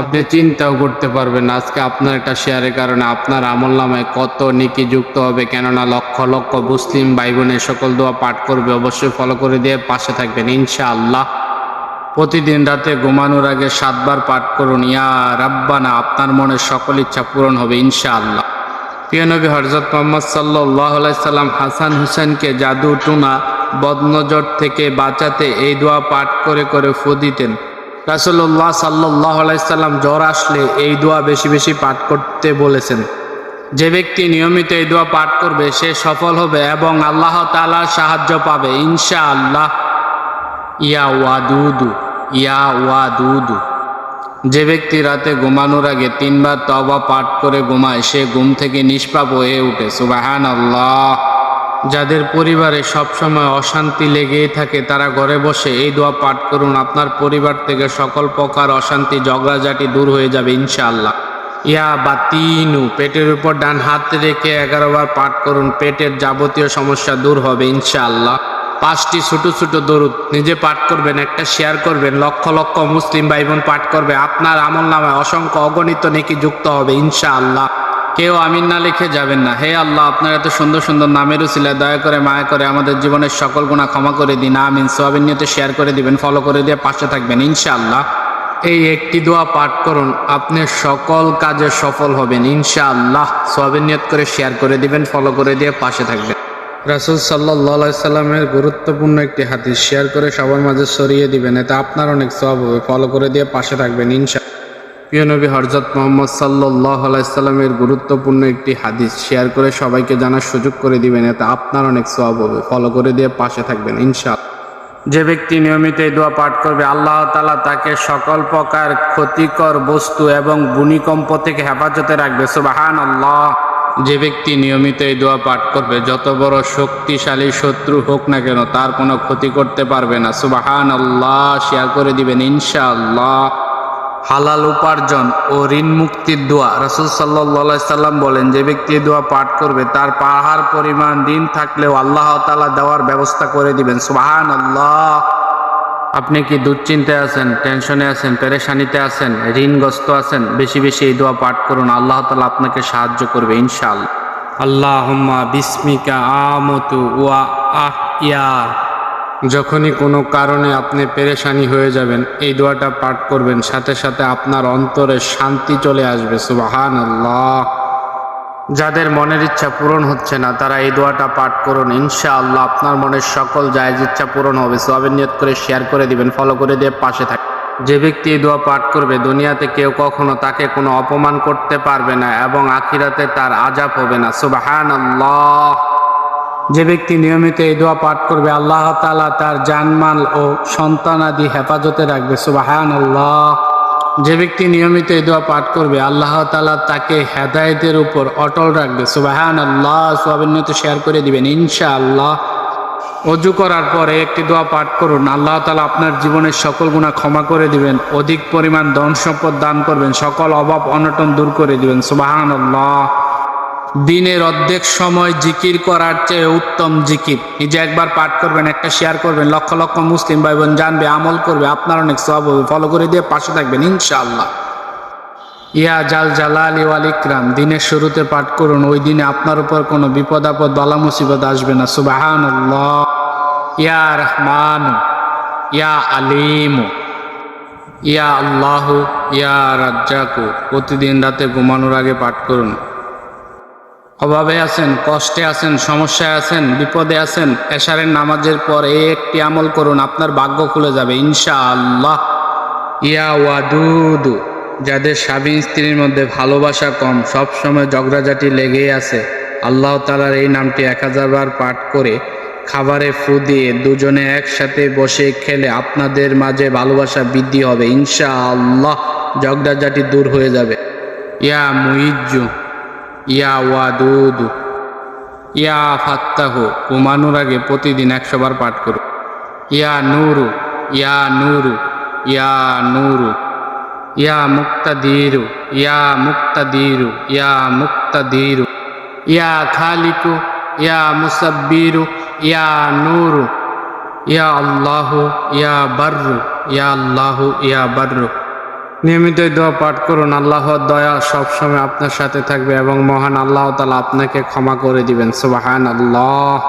আপনি চিন্তাও করতে পারবেন আজকে আপনার একটা শেয়ারের কারণে আপনার আমল নামায় কত নিকি যুক্ত হবে, কেননা লক্ষ লক্ষ মুসলিম ভাই বোনের সকল দোয়া পাঠ করবে, অবশ্যই ফলো করে দিয়ে পাশে থাকবেন, ইনশাআল্লাহ। প্রতিদিন রাতে ঘুমানোর আগে সাতবার পাঠ করুন, ইয়া রাব্বানা, আপনার মনের সকল ইচ্ছা পূরণ হবে, ইনশাআল্লাহ। প্রিয় নবী হজরত মোহাম্মদ সাল্লাহ সাল্লাম হাসান হুসেনকে জাদু টুনা বদনজর থেকে বাঁচাতে এই দোয়া পাঠ করে করে ফু দিতেন। রাসুল্লাহ সাল্লাহ সাল্লাম জ্বর আসলে এই দোয়া বেশি বেশি পাঠ করতে বলেছেন। যে ব্যক্তি নিয়মিত এই দোয়া পাঠ করবে, সে সফল হবে এবং আল্লাহ তালার সাহায্য পাবে। ইনশা আল্লাহ ইয়া ওয়াদুদু ইয়া ওয়াদুদু। যে ব্যক্তি রাতে ঘুমানোর আগে তিনবার তবা পাঠ করে ঘুমায়, সে ঘুম থেকে নিষ্পাপ হয়ে উঠে। সুবাহান আল্লাহ যাদের পরিবারে সবসময় অশান্তি লেগেই থাকে, তারা ঘরে বসে এই দোয়া পাঠ করুন। আপনার পরিবার থেকে সকল প্রকার অশান্তি, ঝগড়াঝাটি দূর হয়ে যাবে ইনশাআল্লাহ। ইয়া বা তিনু পেটের উপর ডান হাত রেখে এগারো বার পাঠ করুন। পেটের যাবতীয় সমস্যা দূর হবে ইনশাআল্লাহ। পাঁচটি ছোট ছোট দরুদ, নিজে পাঠ করবেন, একটা শেয়ার করবেন, লক্ষ লক্ষ মুসলিম ভাই বোন পাঠ করবে। আপনার আমল নামায় অসংখ্য অগণিত নেকি যুক্ত হবে ইনশাআল্লাহ। কেউ আমিন না লিখে যাবেন না। হে আল্লাহ, আপনার এত সুন্দর সুন্দর নামের উচিলায় দয়া করে, মায়া করে আমাদের জীবনের সকল গুণা ক্ষমা করে দিন। আমিন। সোয়াবিন নিয়তে শেয়ার করে দিবেন ফলো করে দিয়ে পাশে থাকবেন, ইনশাআল্লাহ। এই একটি দোয়া পাঠ করুন, আপনি সকল কাজে সফল হবেন, ইনশাআল্লাহ। সোয়াবিন নিয়ত করে শেয়ার করে দিবেন ফলো করে দিয়ে পাশে থাকবেন। রাসুল সাল্লাহ সাল্লামের গুরুত্বপূর্ণ একটি হাদিস শেয়ার করে সবার মাঝে সরিয়ে দিবেন, এতে আপনার অনেক সব হবে ফলো করে দিয়ে পাশে থাকবেন ইনশা প্রিয় নবী হরজত মোহাম্মদ সাল্লাহ আলাইসাল্লামের গুরুত্বপূর্ণ একটি হাদিস শেয়ার করে সবাইকে জানার সুযোগ করে দিবেন। এতে আপনার অনেক সব হবে। ফলো করে দিয়ে পাশে থাকবেন ইনশা যে ব্যক্তি নিয়মিত এই দোয়া পাঠ করবে, আল্লাহ তালা তাকে সকল প্রকার ক্ষতিকর বস্তু এবং ভূমিকম্প থেকে হেফাজতে রাখবে। সুবাহান আল্লাহ যে ব্যক্তি নিয়মিত এই দোয়া পাঠ করবে, যত বড় শক্তিশালী শত্রু হোক না কেন, তার কোনো ক্ষতি করতে পারবে না। সুবাহান আল্লাহ শেয়ার করে দিবেন, ইনশাআল্লাহ। হালাল উপার্জন ও ঋণ মুক্তির দোয়া। রসুল সাল্লাহ সাল্লাম বলেন, যে ব্যক্তি দোয়া পাঠ করবে, তার পাহাড় পরিমাণ ঋণ থাকলেও আল্লাহ তালা দেওয়ার ব্যবস্থা করে দিবেন। সুবাহান আল্লাহ আপনি কি দুশ্চিন্তায় আছেন, টেনশনে আছেন, পেরেশানিতে আছেন, ঋণগ্রস্ত আছেন? বেশি বেশি এই দোয়া পাঠ করুন, আল্লাহ তালা আপনাকে সাহায্য করবে ইনশাল আল্লাহ বিস্মিকা আমতু ওয়া আহ ইয়া যখনই কোনো কারণে আপনি পেরেশানি হয়ে যাবেন, এই দোয়াটা পাঠ করবেন, সাথে সাথে আপনার অন্তরে শান্তি চলে আসবে সুবাহান আল্লাহ যাদের মনের ইচ্ছা পূরণ হচ্ছে না, তারা এই দোয়াটা পাঠ করুন ইনশা আল্লাহ আপনার মনের সকল জায়জ ইচ্ছা পূরণ হবে। সোয়াবের নিয়ত করে শেয়ার করে দিবেন ফলো করে দিয়ে পাশে থাকে যে ব্যক্তি এই দোয়া পাঠ করবে, দুনিয়াতে কেউ কখনো তাকে কোনো অপমান করতে পারবে না এবং আখিরাতে তার আজাব হবে না সুবাহান আল্লাহ যে ব্যক্তি নিয়মিত এই দোয়া পাঠ করবে, আল্লাহ তালা তার জানমাল ও সন্তানাদি হেফাজতে রাখবে সুবাহান আল্লাহ যে ব্যক্তি নিয়মিত এই দোয়া পাঠ করবে, আল্লাহ তালা তাকে হেদায়তের উপর অটল রাখবে সুবাহান আল্লাহ সোয়াবিন্যত শেয়ার করে দিবেন ইনশা আল্লাহ অজু করার পরে একটি দোয়া পাঠ করুন, আল্লাহ তালা আপনার জীবনের সকল গুণা ক্ষমা করে দিবেন, অধিক পরিমাণ ধন সম্পদ দান করবেন, সকল অভাব অনটন দূর করে দিবেন সুবাহান আল্লাহ দিনের অর্ধেক সময় জিকির করার চেয়ে উত্তম জিকির। নিজে একবার পাঠ করবেন, একটা শেয়ার করবেন, লক্ষ লক্ষ মুসলিম ভাই বোন জানবে, আমল করবে, আপনার অনেক সব হবে। ফলো করে দিয়ে পাশে থাকবেন, ইনশাআল্লাহ। ইয়া জাল জালালি ওয়াল ইকরাম, দিনের শুরুতে পাঠ করুন, ওই দিনে আপনার উপর কোনো বিপদ, আপদ বালা মুসিবত আসবে না। সুবাহান ইয়া রহমান, ইয়া আলিম, ইয়া আল্লাহ, ইয়া রাজ্জাকু। প্রতিদিন রাতে ঘুমানোর আগে পাঠ করুন। অভাবে আছেন, কষ্টে আছেন, সমস্যায় আছেন, বিপদে আছেন, এশারের নামাজের পর এই একটি আমল করুন, আপনার ভাগ্য খুলে যাবে ইনশা আল্লাহ ইয়া ওয়াদুদু, যাদের স্বামী স্ত্রীর মধ্যে ভালোবাসা কম সব সময় ঝগড়াঝাটি লেগেই আছে। আল্লাহ তালার এই নামটি এক হাজার বার পাঠ করে খাবারে ফু দিয়ে দুজনে একসাথে বসে খেলে আপনাদের মাঝে ভালোবাসা বৃদ্ধি হবে ইনশা আল্লাহ ঝগড়াঝাটি দূর হয়ে যাবে। ইয়া মুইজ্জু ইয়া ওয়াদুদু। ইয়া ফাত্তাহু, ঘুমানোর আগে প্রতিদিন একশো বার পাঠ করুন ইয়া নুরু ইয়া নুরু ইয়া নুরু। ইয়া মুক্তাদিরু ইয়া মুক্তাদিরু ইয়া মুক্তাদিরু। ইয়া খালিকু, ইয়া মুসাব্বিরু, ইয়া নূরু। ইয়া আল্লাহু, ইয়া বাররু, ইয়া আল্লাহু, ইয়া বাররু। নিয়মিত দোয়া পাঠ করুন। আল্লাহর দয়া সবসময় আপনার সাথে থাকবে এবং মহান আল্লাহ তালা আপনাকে ক্ষমা করে দিবেন। সুবাহান আল্লাহ